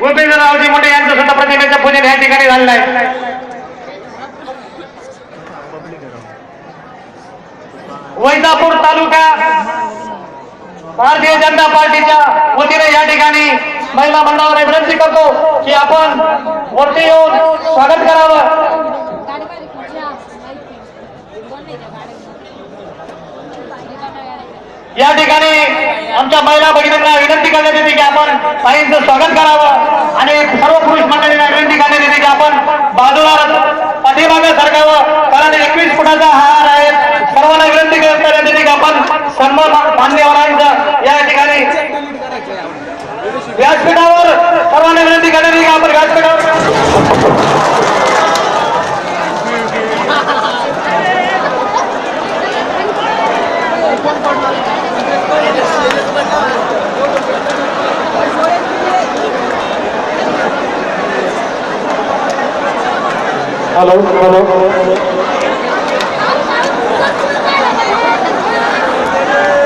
गोपीचंदरावजी मुंडे यांचं सुद्धा प्रतिमेचं पूजन या ठिकाणी झालेलं आहे. वैजापूर तालुका भारतीय जनता पार्टीच्या वतीने या ठिकाणी महिला मंडळाला विनंती करतो की आपण वरती येऊन स्वागत करावं. या ठिकाणी आमच्या महिला भगिनींना विनंती करण्यात येते की आपण ताईंचं स्वागत करावं. आणि सर्व पुरुष मंडळींना विनंती करण्यात येते की आपण बाजूला पाठीमागे सरकावं. कारण एकवीस फुटाचा हार आहे. सर्वांना विनंती करण्यात येते की आपण सन्मान मान्यवरांचं या ठिकाणी व्यासपीठावर सर्वांना विनंती करण्यात येते की आपण व्यासपीठावर हॅलो हॅलो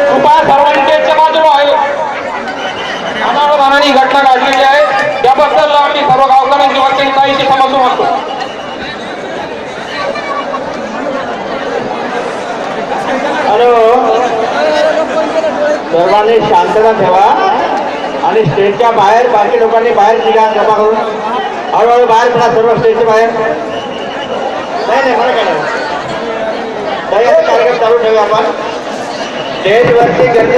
कृपा सर्वांच्या बाजूला आहे. अनावधानाने ही घटना घडलेली आहे. त्याबद्दल आम्ही सर्व गावकऱ्यांची वतीने ताईची समजून मागतो हॅलो. सर्वांनी शांतता ठेवा. आणि स्टेजच्या बाहेर बाकी लोकांनी बाहेर निघा जमा करून हळूहळू बाहेर पडा सर्व स्टेजच्या बाहेर. नाही नाही मला काय नाही. काही कार्यक्रम चालू ठेवूया आपण स्टेजवरती गर्दी